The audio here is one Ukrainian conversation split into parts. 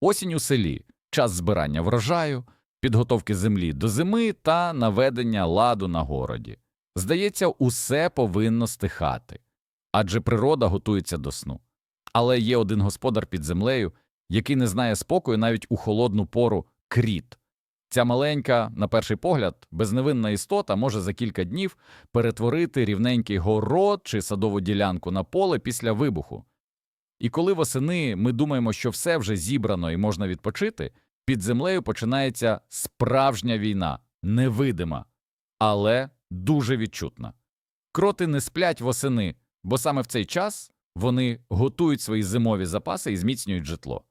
Осінь у селі час збирання врожаю, підготовки землі до зими та наведення ладу на городі. Здається, усе повинно стихати, адже природа готується до сну. Але є один господар під землею, який не знає спокою навіть у холодну пору кріт. Ця маленька, на перший погляд, безневинна істота може за кілька днів перетворити рівненький город чи садову ділянку на поле після вибуху. І коли восени ми думаємо, що все вже зібрано і можна відпочити, під землею починається справжня війна, невидима, але дуже відчутна. Кроти не сплять восени, бо саме в цей час вони готують свої зимові запаси і зміцнюють житло.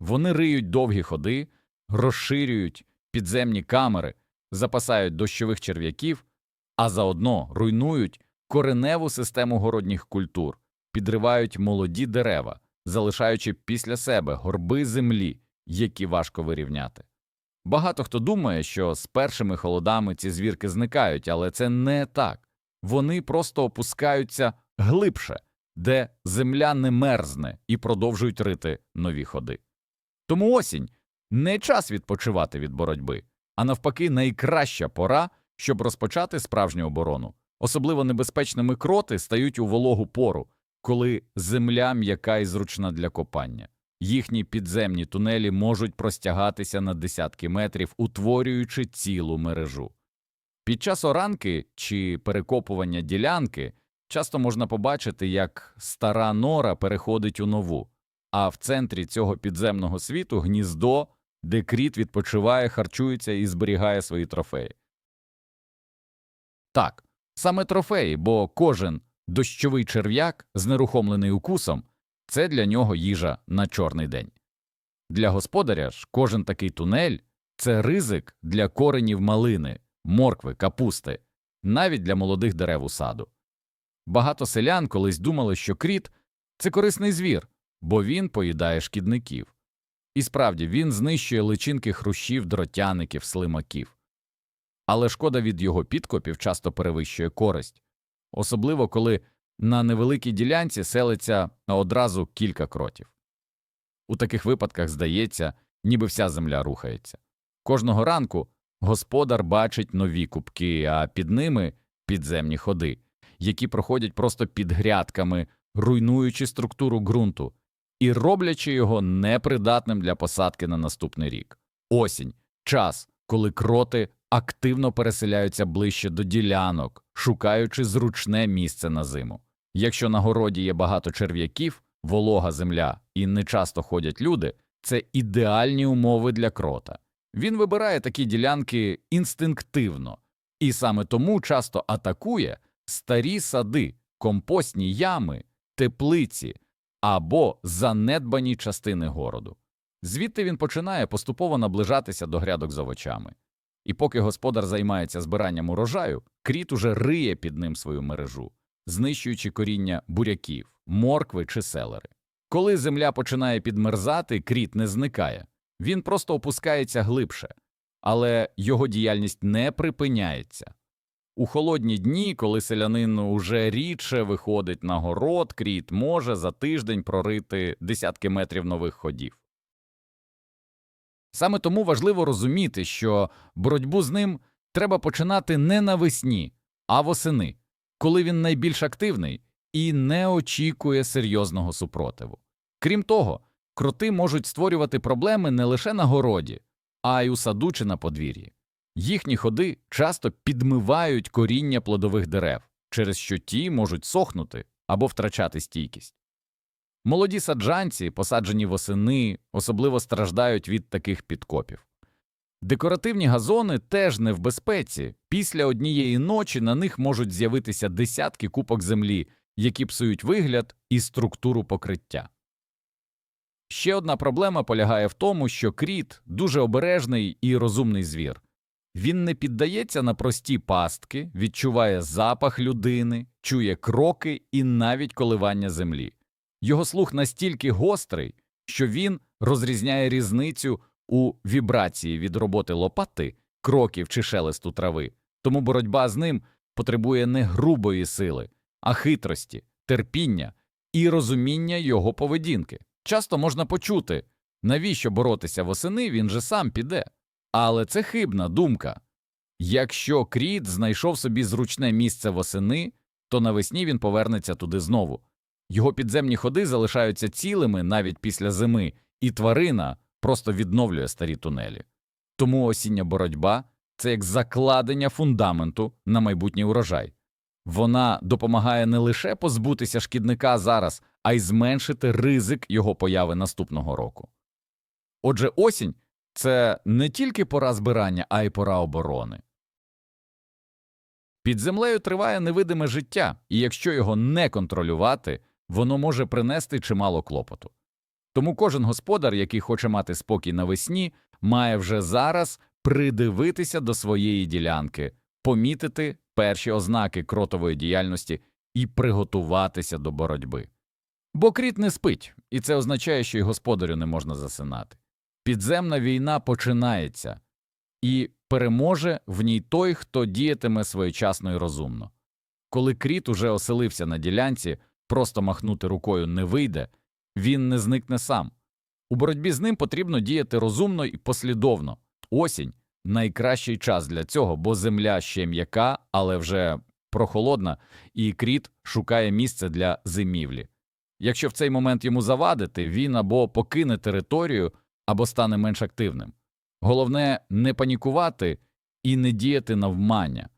Вони риють довгі ходи, розширюють підземні камери, запасають дощових черв'яків, а заодно руйнують кореневу систему городніх культур, підривають молоді дерева, залишаючи після себе горби землі, які важко вирівняти. Багато хто думає, що з першими холодами ці звірки зникають, але це не так. Вони просто опускаються глибше, де земля не мерзне і продовжують рити нові ходи. Тому осінь не час відпочивати від боротьби, а навпаки, найкраща пора, щоб розпочати справжню оборону. Особливо небезпечними кроти стають у вологу пору, коли земля м'яка і зручна для копання. Їхні підземні тунелі можуть простягатися на десятки метрів, утворюючи цілу мережу. Під час оранки чи перекопування ділянки часто можна побачити, як стара нора переходить у нову, а в центрі цього підземного світу гніздо, де кріт відпочиває, харчується і зберігає свої трофеї. Так, саме трофеї, бо кожен дощовий черв'як, знерухомлений укусом, це для нього їжа на чорний день. Для господаря ж кожен такий тунель це ризик для коренів малини, моркви, капусти, навіть для молодих дерев у саду. Багато селян колись думали, що кріт це корисний звір, бо він поїдає шкідників. І справді він знищує личинки хрущів, дротяників, слимаків. Але шкода від його підкопів часто перевищує користь, особливо коли на невеликій ділянці селиться одразу кілька кротів. У таких випадках здається, ніби вся земля рухається. Кожного ранку господар бачить нові кубки, а під ними підземні ходи, які проходять просто під грядками, руйнуючи структуру ґрунту і роблячи його непридатним для посадки на наступний рік. Осінь час, коли кроти активно переселяються ближче до ділянок, шукаючи зручне місце на зиму. Якщо на городі є багато черв'яків, волога земля і не часто ходять люди, це ідеальні умови для крота. Він вибирає такі ділянки інстинктивно і саме тому часто атакує старі сади, компостні ями, теплиці або занедбані частини городу. Звідти він починає поступово наближатися до грядок з овочами. І поки господар займається збиранням урожаю, кріт уже риє під ним свою мережу, знищуючи коріння буряків, моркви чи селери. Коли земля починає підмерзати, кріт не зникає, він просто опускається глибше, але його діяльність не припиняється. У холодні дні, коли селянин уже рідше виходить на город, кріт може за тиждень прорити десятки метрів нових ходів. Саме тому важливо розуміти, що боротьбу з ним треба починати не навесні, а восени, коли він найбільш активний і не очікує серйозного супротиву. Крім того, кроти можуть створювати проблеми не лише на городі, а й у саду чи на подвір'ї. Їхні ходи часто підмивають коріння плодових дерев, через що ті можуть сохнути або втрачати стійкість. Молоді саджанці, посаджені восени, особливо страждають від таких підкопів. Декоративні газони теж не в безпеці. Після однієї ночі на них можуть з'явитися десятки купок землі, які псують вигляд і структуру покриття. Ще одна проблема полягає в тому, що кріт дуже обережний і розумний звір. Він не піддається на прості пастки, відчуває запах людини, чує кроки і навіть коливання землі. Його слух настільки гострий, що він розрізняє різницю у вібрації від роботи лопати, кроків чи шелесту трави, тому боротьба з ним потребує не грубої сили, а хитрості, терпіння і розуміння його поведінки. Часто можна почути Навіщо боротися восени, він же сам піде. Але це хибна думка. Якщо кріт знайшов собі зручне місце восени, то навесні він повернеться туди знову. Його підземні ходи залишаються цілими навіть після зими, і тварина просто відновлює старі тунелі. Тому осіння боротьба це як закладення фундаменту на майбутній урожай. Вона допомагає не лише позбутися шкідника зараз, а й зменшити ризик його появи наступного року. Отже, осінь це не тільки пора збирання, а й пора оборони. Під землею триває невидиме життя, і якщо його не контролювати, воно може принести чимало клопоту. Тому кожен господар, який хоче мати спокій навесні, має вже зараз придивитися до своєї ділянки, помітити перші ознаки кротової діяльності і приготуватися до боротьби. Бо кріт не спить, і це означає, що й господарю не можна засинати. Підземна війна починається, і переможе в ній той, хто діятиме своєчасно і розумно. Коли кріт уже оселився на ділянці, просто махнути рукою не вийде, він не зникне сам. У боротьбі з ним потрібно діяти розумно і послідовно. Осінь найкращий час для цього, бо земля ще м'яка, але вже прохолодна, і кріт шукає місце для зимівлі. Якщо в цей момент йому завадити, він або покине територію, або стане менш активним. Головне не панікувати і не діяти навмання.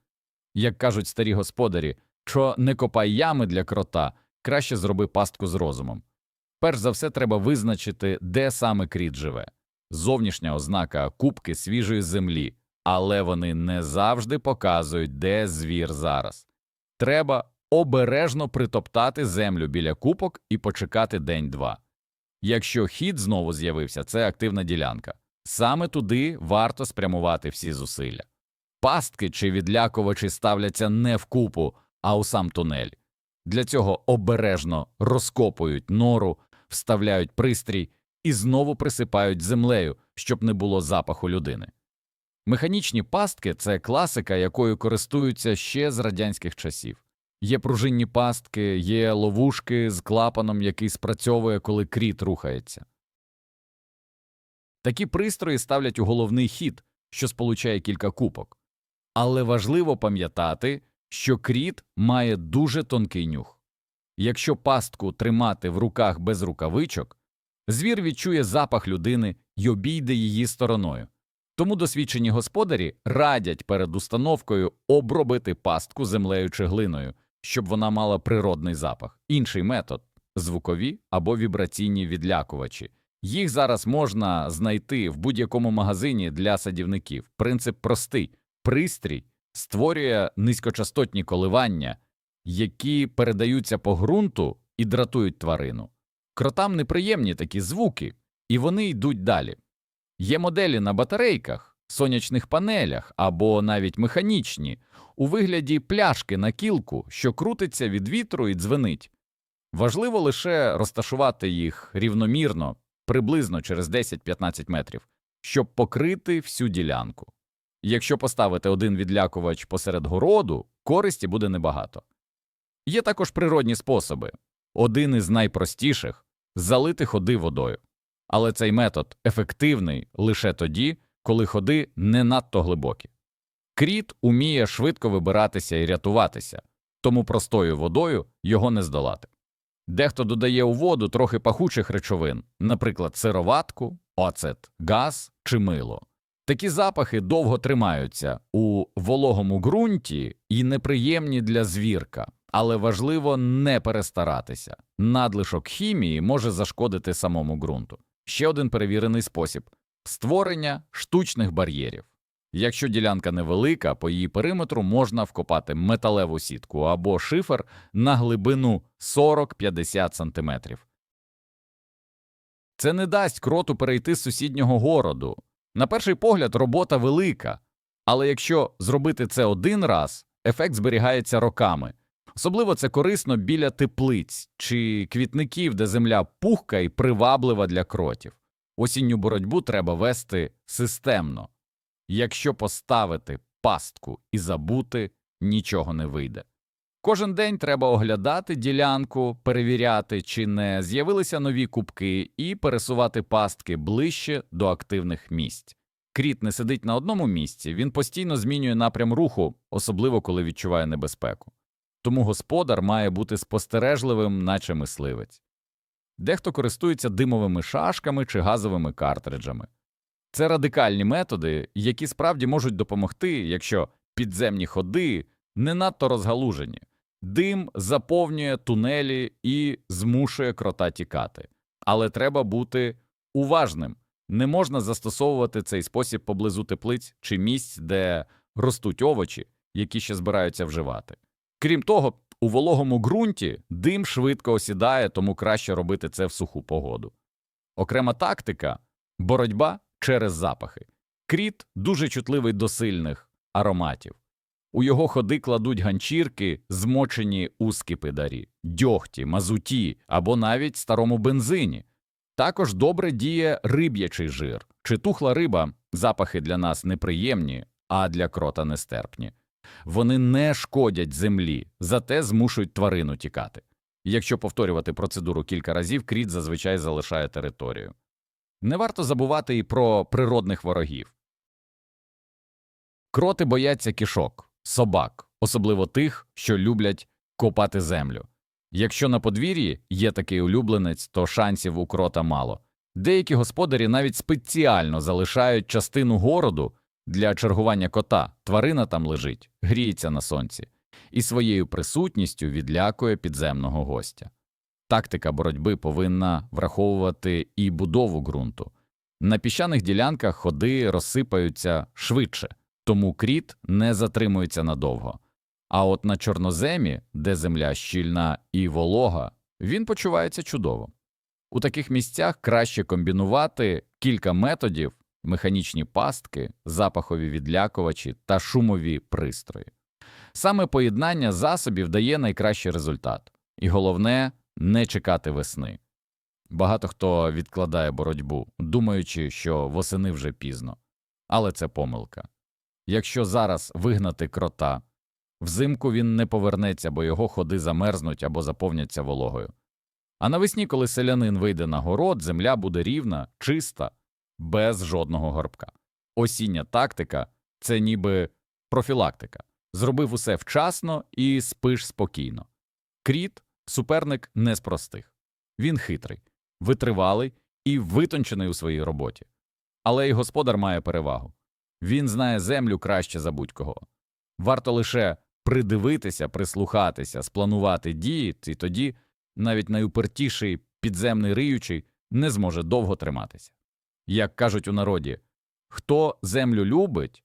Як кажуть старі господарі, що не копай ями для крота, краще зроби пастку з розумом. Перш за все треба визначити, де саме кріт живе. Зовнішня ознака кубки свіжої землі, але вони не завжди показують, де звір зараз. Треба обережно притоптати землю біля купок і почекати день-два. Якщо хід знову з'явився, це активна ділянка. Саме туди варто спрямувати всі зусилля. Пастки чи відлякувачі ставляться не в купу, а у сам тунель. Для цього обережно розкопують нору, вставляють пристрій і знову присипають землею, щоб не було запаху людини. Механічні пастки це класика, якою користуються ще з радянських часів. Є пружинні пастки, є ловушки з клапаном, який спрацьовує, коли кріт рухається. Такі пристрої ставлять у головний хід, що сполучає кілька купок. Але важливо пам'ятати, що кріт має дуже тонкий нюх. Якщо пастку тримати в руках без рукавичок, звір відчує запах людини й обійде її стороною. Тому досвідчені господарі радять перед установкою обробити пастку землею чи глиною, щоб вона мала природний запах. Інший метод звукові або вібраційні відлякувачі. Їх зараз можна знайти в будь-якому магазині для садівників. Принцип простий: пристрій створює низькочастотні коливання, які передаються по ґрунту і дратують тварину. Кротам неприємні такі звуки, і вони йдуть далі. Є моделі на батарейках, сонячних панелях або навіть механічні, у вигляді пляшки на кілку, що крутиться від вітру і дзвенить. Важливо лише розташувати їх рівномірно, приблизно через 10-15 метрів, щоб покрити всю ділянку. Якщо поставити один відлякувач посеред городу, користі буде небагато. Є також природні способи. Один із найпростіших залити ходи водою. Але цей метод ефективний лише тоді, коли ходи не надто глибокі. Кріт уміє швидко вибиратися і рятуватися, тому простою водою його не здолати. Дехто додає у воду трохи пахучих речовин, наприклад, сироватку, оцет, газ чи мило. Такі запахи довго тримаються у вологому ґрунті і неприємні для звірка, але важливо не перестаратися. Надлишок хімії може зашкодити самому ґрунту. Ще один перевірений спосіб створення штучних бар'єрів. Якщо ділянка невелика, по її периметру можна вкопати металеву сітку або шифер на глибину 40-50 см. Це не дасть кроту перейти з сусіднього городу. На перший погляд, робота велика, але якщо зробити це один раз, ефект зберігається роками. Особливо це корисно біля теплиць чи квітників, де земля пухка і приваблива для кротів. Осінню боротьбу треба вести системно. Якщо поставити пастку і забути, нічого не вийде. Кожен день треба оглядати ділянку, перевіряти, чи не з'явилися нові кубки, і пересувати пастки ближче до активних місць. Кріт не сидить на одному місці, він постійно змінює напрям руху, особливо коли відчуває небезпеку. Тому господар має бути спостережливим, наче мисливець. Дехто користується димовими шашками чи газовими картриджами. Це радикальні методи, які справді можуть допомогти, якщо підземні ходи не надто розгалужені. Дим заповнює тунелі і змушує крота тікати. Але треба бути уважним. Не можна застосовувати цей спосіб поблизу теплиць чи місць, де ростуть овочі, які ще збираються вживати. Крім того, у вологому ґрунті дим швидко осідає, тому краще робити це в суху погоду. Окрема тактика боротьба через запахи. Кріт дуже чутливий до сильних ароматів. У його ходи кладуть ганчірки, змочені у скипидарі, дьогті, мазуті або навіть старому бензині. Також добре діє риб'ячий жир. Чи тухла риба запахи для нас неприємні, а для крота нестерпні. Вони не шкодять землі, зате змушують тварину тікати. Якщо повторювати процедуру кілька разів, кріт зазвичай залишає територію. Не варто забувати і про природних ворогів. Кроти бояться кішок, собак, особливо тих, що люблять копати землю. Якщо на подвір'ї є такий улюбленець, то шансів у крота мало. Деякі господарі навіть спеціально залишають частину городу для чергування кота. Тварина там лежить, гріється на сонці, і своєю присутністю відлякує підземного гостя. Тактика боротьби повинна враховувати і будову ґрунту. На піщаних ділянках ходи розсипаються швидше, тому кріт не затримується надовго. А от на чорноземі, де земля щільна і волога, він почувається чудово. У таких місцях краще комбінувати кілька методів механічні пастки, запахові відлякувачі та шумові пристрої. Саме поєднання засобів дає найкращий результат, і головне не чекати весни. Багато хто відкладає боротьбу, думаючи, що восени вже пізно. Але це помилка. Якщо зараз вигнати крота, взимку він не повернеться, бо його ходи замерзнуть або заповняться вологою. А навесні, коли селянин вийде на город, земля буде рівна, чиста, без жодного горбка. Осіння тактика це ніби профілактика. Зробив усе вчасно і спиш спокійно. Кріт суперник не з простих. Він хитрий, витривалий і витончений у своїй роботі. Але й господар має перевагу. Він знає землю краще за будь-кого. Варто лише придивитися, прислухатися, спланувати дії, і тоді навіть найупертіший підземний риючий не зможе довго триматися. Як кажуть у народі, хто землю любить,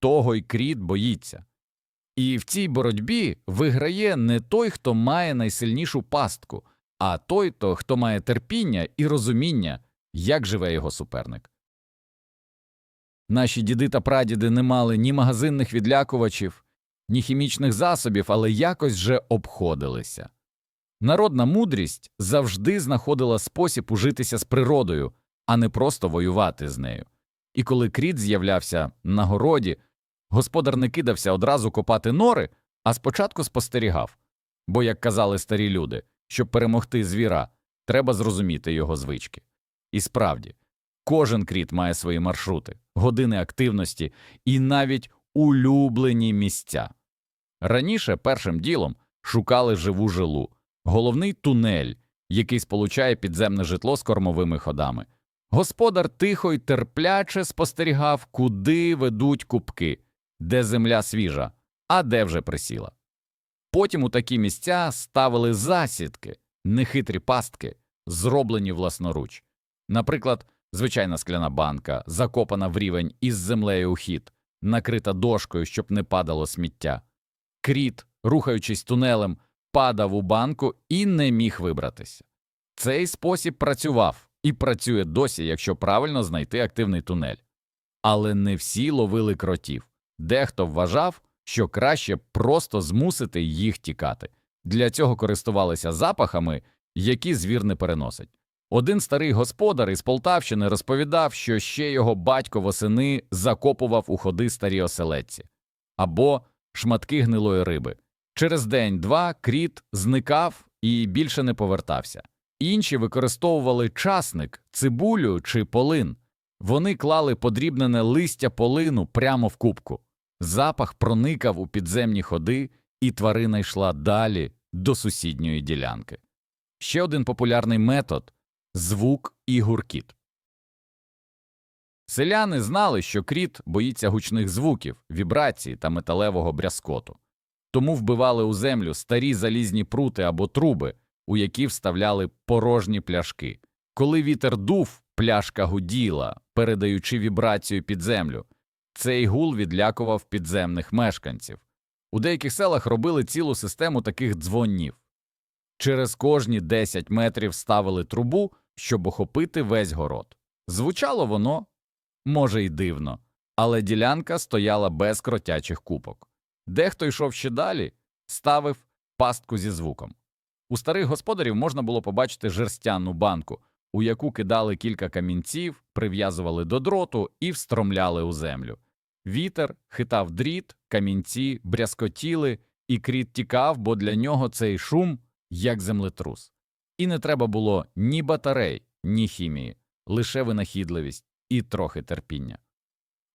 того й кріт боїться. І в цій боротьбі виграє не той, хто має найсильнішу пастку, а той, то, хто має терпіння і розуміння, як живе його суперник. Наші діди та прадіди не мали ні магазинних відлякувачів, ні хімічних засобів, але якось же обходилися. Народна мудрість завжди знаходила спосіб ужитися з природою, а не просто воювати з нею. І коли кріт з'являвся на городі, господар не кидався одразу копати нори, а спочатку спостерігав. Бо, як казали старі люди, щоб перемогти звіра, треба зрозуміти його звички. І справді, кожен кріт має свої маршрути, години активності і навіть улюблені місця. Раніше першим ділом шукали живу жилу, головний тунель, який сполучає підземне житло з кормовими ходами. Господар тихо й терпляче спостерігав, куди ведуть кубки, де земля свіжа, а де вже присіла. Потім у такі місця ставили засідки, нехитрі пастки, зроблені власноруч. Наприклад, звичайна скляна банка, закопана в рівень із землею у хід, накрита дошкою, щоб не падало сміття. Кріт, рухаючись тунелем, падав у банку і не міг вибратися. Цей спосіб працював і працює досі, якщо правильно знайти активний тунель. Але не всі ловили кротів. Дехто вважав, що краще просто змусити їх тікати. Для цього користувалися запахами, які звір не переносить. Один старий господар із Полтавщини розповідав, що ще його батько восени закопував у ходи старі оселедці або шматки гнилої риби. Через день-два кріт зникав і більше не повертався. Інші використовували часник, цибулю чи полин. Вони клали подрібнене листя полину прямо в кубку. Запах проникав у підземні ходи, і тварина йшла далі до сусідньої ділянки. Ще один популярний метод звук і гуркіт. Селяни знали, що кріт боїться гучних звуків, вібрацій та металевого брязкоту. Тому вбивали у землю старі залізні прути або труби, у які вставляли порожні пляшки. Коли вітер дув, пляшка гуділа, передаючи вібрацію під землю. Цей гул відлякував підземних мешканців. У деяких селах робили цілу систему таких дзвонів. Через кожні 10 метрів ставили трубу, щоб охопити весь город. Звучало воно, може, й дивно, але ділянка стояла без кротячих купок. Дехто йшов ще далі, ставив пастку зі звуком. У старих господарів можна було побачити жерстяну банку, у яку кидали кілька камінців, прив'язували до дроту і встромляли у землю. Вітер хитав дріт, камінці брязкотіли, і кріт тікав, бо для нього цей шум як землетрус. І не треба було ні батарей, ні хімії, лише винахідливість і трохи терпіння.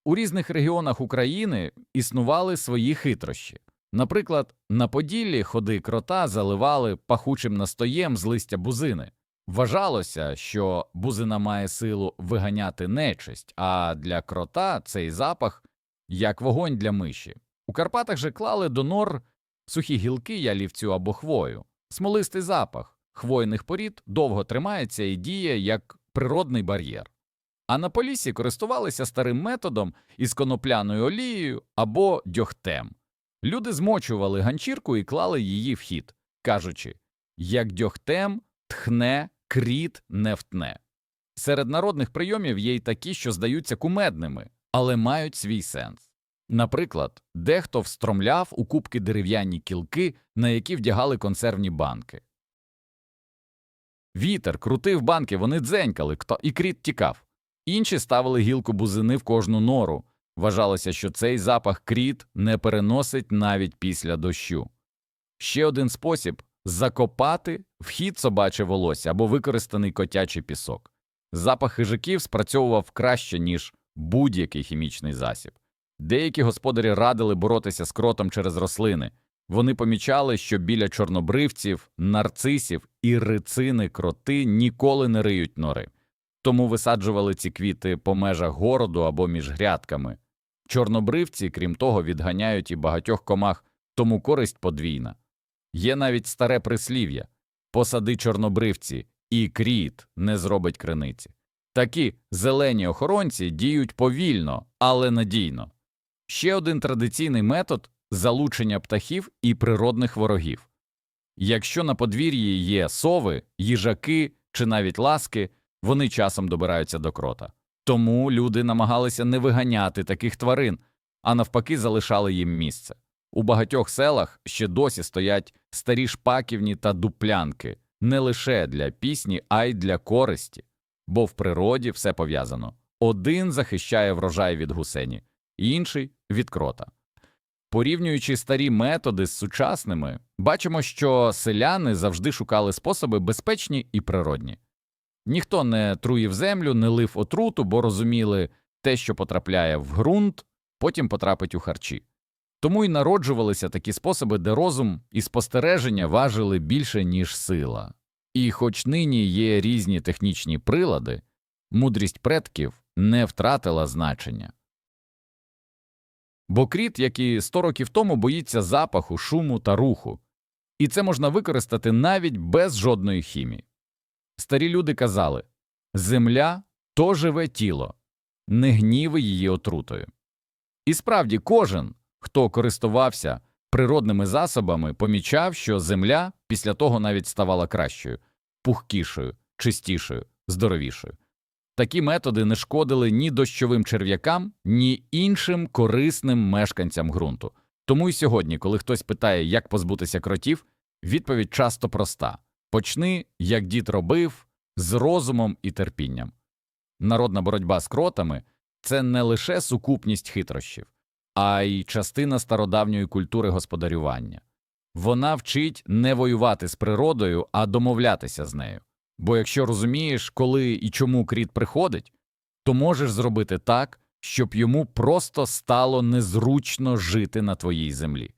У різних регіонах України існували свої хитрощі. Наприклад, на Поділлі ходи крота заливали пахучим настоєм з листя бузини. Вважалося, що бузина має силу виганяти нечисть, а для крота цей запах як вогонь для миші. У Карпатах же клали до нор сухі гілки ялівцю або хвою. Смолистий запах хвойних порід довго тримається і діє як природний бар'єр. А на полісі користувалися старим методом із конопляною олією або дьогтем. Люди змочували ганчірку і клали її в хід, кажучи як дьогтем тхне, кріт не втне. Серед народних прийомів є й такі, що здаються кумедними, але мають свій сенс. Наприклад, дехто встромляв у кубки дерев'яні кілки, на які вдягали консервні банки. Вітер крутив банки, вони дзенькали, хто і кріт тікав. Інші ставили гілку бузини в кожну нору. Вважалося, що цей запах кріт не переносить навіть після дощу. Ще один спосіб закопати вхід собаче волосся або використаний котячий пісок. Запах хижаків спрацьовував краще, ніж будь-який хімічний засіб. Деякі господарі радили боротися з кротом через рослини. Вони помічали, що біля чорнобривців, нарцисів і рицини кроти ніколи не риють нори, тому висаджували ці квіти по межах городу або між грядками. Чорнобривці, крім того, відганяють і багатьох комах, тому користь подвійна. Є навіть старе прислів'я посади чорнобривці, і кріт не зробить криниці. Такі зелені охоронці діють повільно, але надійно. Ще один традиційний метод залучення птахів і природних ворогів. Якщо на подвір'ї є сови, їжаки чи навіть ласки, вони часом добираються до крота. Тому люди намагалися не виганяти таких тварин, а навпаки, залишали їм місце. У багатьох селах ще досі стоять старі шпаківні та дуплянки не лише для пісні, а й для користі, бо в природі все пов'язано. Один захищає врожай від гусені, інший від крота. Порівнюючи старі методи з сучасними, бачимо, що селяни завжди шукали способи безпечні і природні. Ніхто не труїв землю, не лив отруту, бо розуміли, те, що потрапляє в ґрунт, потім потрапить у харчі. Тому й народжувалися такі способи, де розум і спостереження важили більше, ніж сила. І хоч нині є різні технічні прилади, мудрість предків не втратила значення. Бо кріт, як і сто років тому, боїться запаху, шуму та руху, і це можна використати навіть без жодної хімії. Старі люди казали земля то живе тіло, не гніви її отрутою. І справді кожен, хто користувався природними засобами, помічав, що земля після того навіть ставала кращою, пухкішою, чистішою, здоровішою. Такі методи не шкодили ні дощовим черв'якам, ні іншим корисним мешканцям ґрунту. Тому й сьогодні, коли хтось питає, як позбутися кротів, відповідь часто проста почни, як дід робив, з розумом і терпінням. Народна боротьба з кротами це не лише сукупність хитрощів, а й частина стародавньої культури господарювання. Вона вчить не воювати з природою, а домовлятися з нею. Бо якщо розумієш, коли і чому кріт приходить, то можеш зробити так, щоб йому просто стало незручно жити на твоїй землі.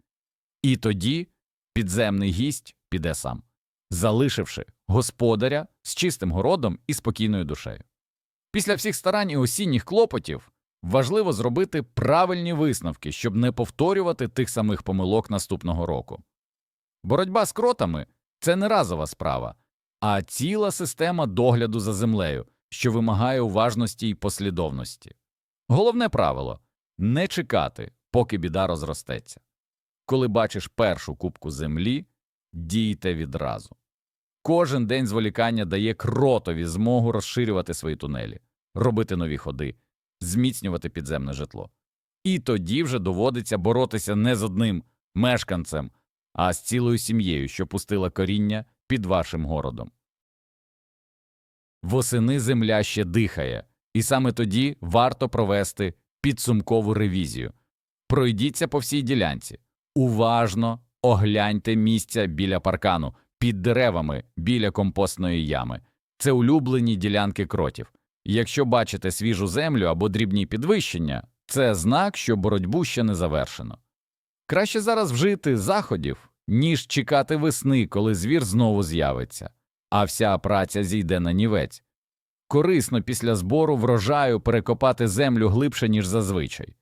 І тоді підземний гість піде сам, залишивши господаря з чистим городом і спокійною душею. Після всіх старань і осінніх клопотів важливо зробити правильні висновки, щоб не повторювати тих самих помилок наступного року. Боротьба з кротами це не разова справа, а ціла система догляду за землею, що вимагає уважності і послідовності. Головне правило не чекати, поки біда розростеться. Коли бачиш першу кубку землі, дійте відразу. Кожен день зволікання дає кротові змогу розширювати свої тунелі, робити нові ходи, зміцнювати підземне житло. І тоді вже доводиться боротися не з одним мешканцем, а з цілою сім'єю, що пустила коріння під вашим городом. Восени земля ще дихає, і саме тоді варто провести підсумкову ревізію. Пройдіться по всій ділянці, уважно огляньте місця біля паркану, під деревами біля компостної ями. Це улюблені ділянки кротів. Якщо бачите свіжу землю або дрібні підвищення, це знак, що боротьбу ще не завершено. Краще зараз вжити заходів, ніж чекати весни, коли звір знову з'явиться, а вся праця зійде на нівець. Корисно після збору врожаю перекопати землю глибше, ніж зазвичай.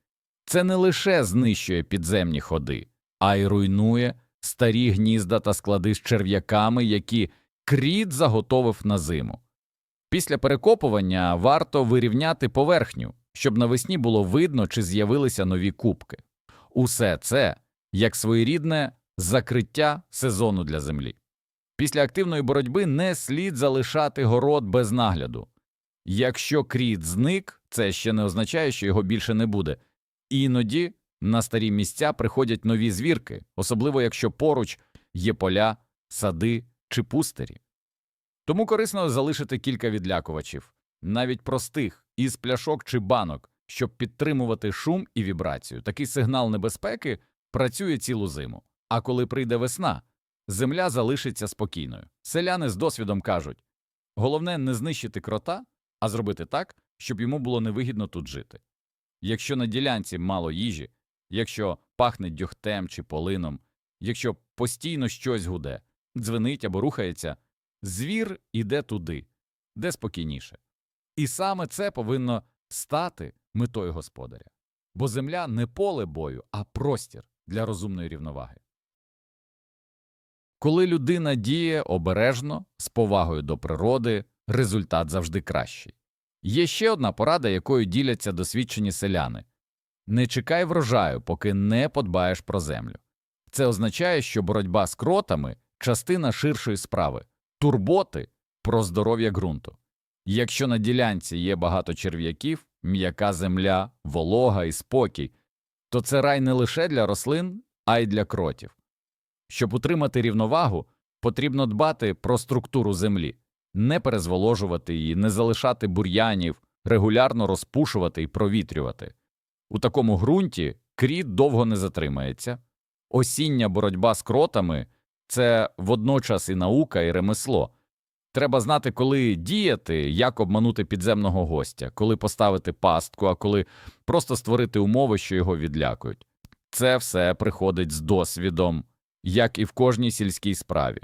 Це не лише знищує підземні ходи, а й руйнує старі гнізда та склади з черв'яками, які кріт заготовив на зиму. Після перекопування варто вирівняти поверхню, щоб навесні було видно, чи з'явилися нові кубки. Усе це як своєрідне закриття сезону для землі. Після активної боротьби не слід залишати город без нагляду. Якщо кріт зник, це ще не означає, що його більше не буде. Іноді на старі місця приходять нові звірки, особливо якщо поруч є поля, сади чи пустирі. Тому корисно залишити кілька відлякувачів, навіть простих, із пляшок чи банок, щоб підтримувати шум і вібрацію. Такий сигнал небезпеки працює цілу зиму. А коли прийде весна, земля залишиться спокійною. Селяни з досвідом кажуть головне не знищити крота, а зробити так, щоб йому було невигідно тут жити. Якщо на ділянці мало їжі, якщо пахне дьогтем чи полином, якщо постійно щось гуде, дзвенить або рухається, звір іде туди, де спокійніше. І саме це повинно стати метою господаря. Бо земля не поле бою, а простір для розумної рівноваги. Коли людина діє обережно, з повагою до природи, результат завжди кращий. Є ще одна порада, якою діляться досвідчені селяни не чекай врожаю, поки не подбаєш про землю. Це означає, що боротьба з кротами частина ширшої справи, турботи про здоров'я ґрунту. Якщо на ділянці є багато черв'яків, м'яка земля, волога і спокій, то це рай не лише для рослин, а й для кротів. Щоб утримати рівновагу, потрібно дбати про структуру землі, не перезволожувати її, не залишати бур'янів, регулярно розпушувати і провітрювати. У такому ґрунті кріт довго не затримається. Осіння боротьба з кротами це водночас і наука, і ремесло. Треба знати, коли діяти, як обманути підземного гостя, коли поставити пастку, а коли просто створити умови, що його відлякують. Це все приходить з досвідом, як і в кожній сільській справі.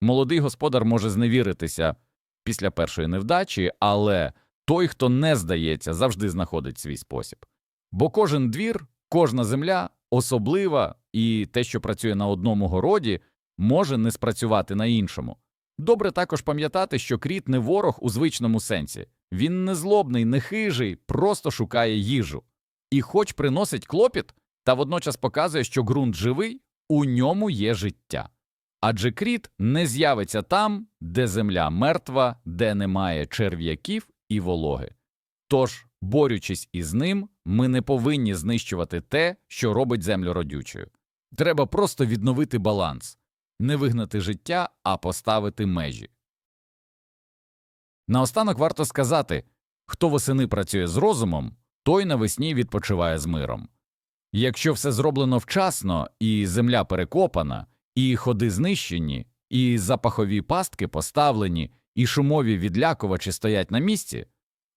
Молодий господар може зневіритися після першої невдачі, але той, хто не здається, завжди знаходить свій спосіб. Бо кожен двір, кожна земля особлива, і те, що працює на одному городі, може не спрацювати на іншому. Добре також пам'ятати, що кріт не ворог у звичному сенсі. Він не злобний, не хижий, просто шукає їжу. І хоч приносить клопіт, та водночас показує, що ґрунт живий, у ньому є життя. Адже кріт не з'явиться там, де земля мертва, де немає черв'яків і вологи. Тож, борючись із ним, ми не повинні знищувати те, що робить землю родючою. Треба просто відновити баланс, не вигнати життя, а поставити межі. Наостанок варто сказати хто восени працює з розумом, той навесні відпочиває з миром. Якщо все зроблено вчасно і земля перекопана, і ходи знищені, і запахові пастки поставлені, і шумові відлякувачі стоять на місці,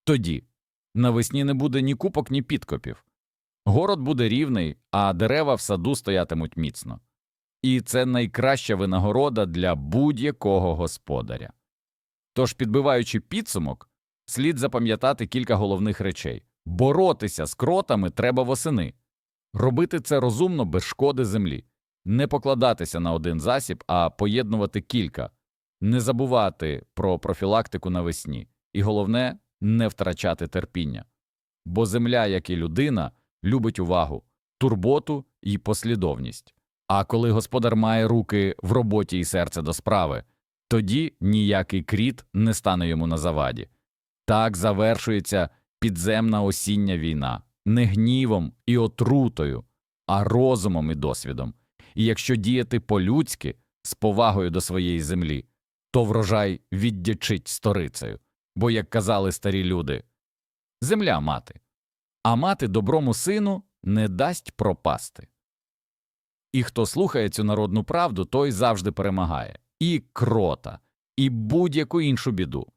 тоді навесні не буде ні купок, ні підкопів. Город буде рівний, а дерева в саду стоятимуть міцно. І це найкраща винагорода для будь-якого господаря. Тож, підбиваючи підсумок, слід запам'ятати кілька головних речей боротися з кротами треба восени, робити це розумно без шкоди землі, не покладатися на один засіб, а поєднувати кілька, не забувати про профілактику навесні, і головне не втрачати терпіння. Бо земля, як і людина, любить увагу, турботу і послідовність. А коли господар має руки в роботі і серце до справи, тоді ніякий кріт не стане йому на заваді. Так завершується підземна осіння війна не гнівом і отрутою, а розумом і досвідом. І якщо діяти по-людськи, з повагою до своєї землі, то врожай віддячить сторицею. Бо, як казали старі люди, земля мати, а мати доброму сину не дасть пропасти. І хто слухає цю народну правду, той завжди перемагає і крота, і будь-яку іншу біду.